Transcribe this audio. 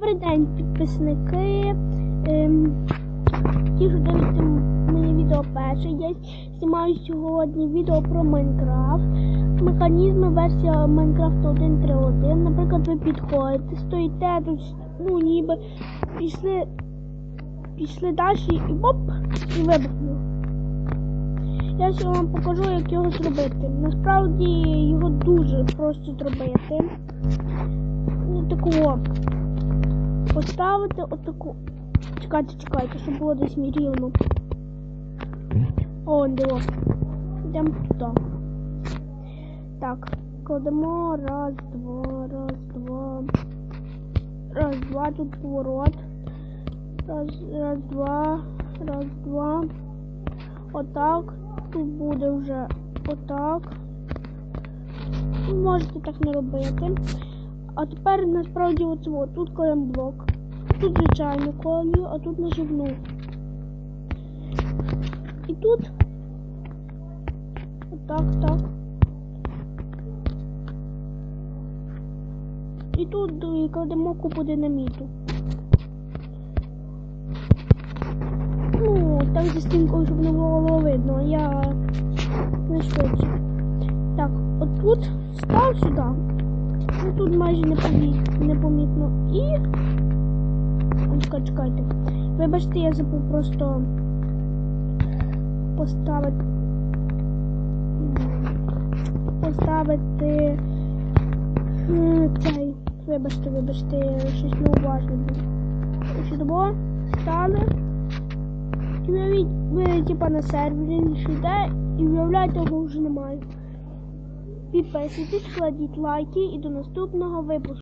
Добрий день, підписники. Ем, ті, що дивляться мені відео перше. Я знімаю сьогодні відео про Майнкрафт. Механізми версія Майнкрафт 1.3.1. Наприклад, ви підходите, стоїте тут, ну ніби пішли, пішли далі і оп, і вибухнуло. Я сьогодні вам покажу, як його зробити. Насправді його дуже просто зробити. Ну, такого поставити отаку. Чекайте, чекайте, щоб було десь рівно. О, диво. Йдемо туди. Так, кладемо раз, два, раз, два. Раз, два, тут поворот. Раз, раз, два, раз, два. Отак. Тут буде вже отак. Можете так не робити. А тепер насправді оце тут кладемо блок. Тут звичайно колію, а тут наживну. І тут отак, так. І тут е, кладемо купу динаміту. Ну, так за стінкою, щоб не було видно, а я не швидше. Так, отут став сюди. Ну тут майже непомітно, непомітно. І. Чекайте, чекайте. Вибачте, я забув просто поставити. Поставити цей. Вибачте, вибачте, щось неуважно був. Чудово, стали. Уявіть, ви типа на сервері йде і виявляєте, його вже немає. Підписуйтесь, кладіть лайки і до наступного випуску.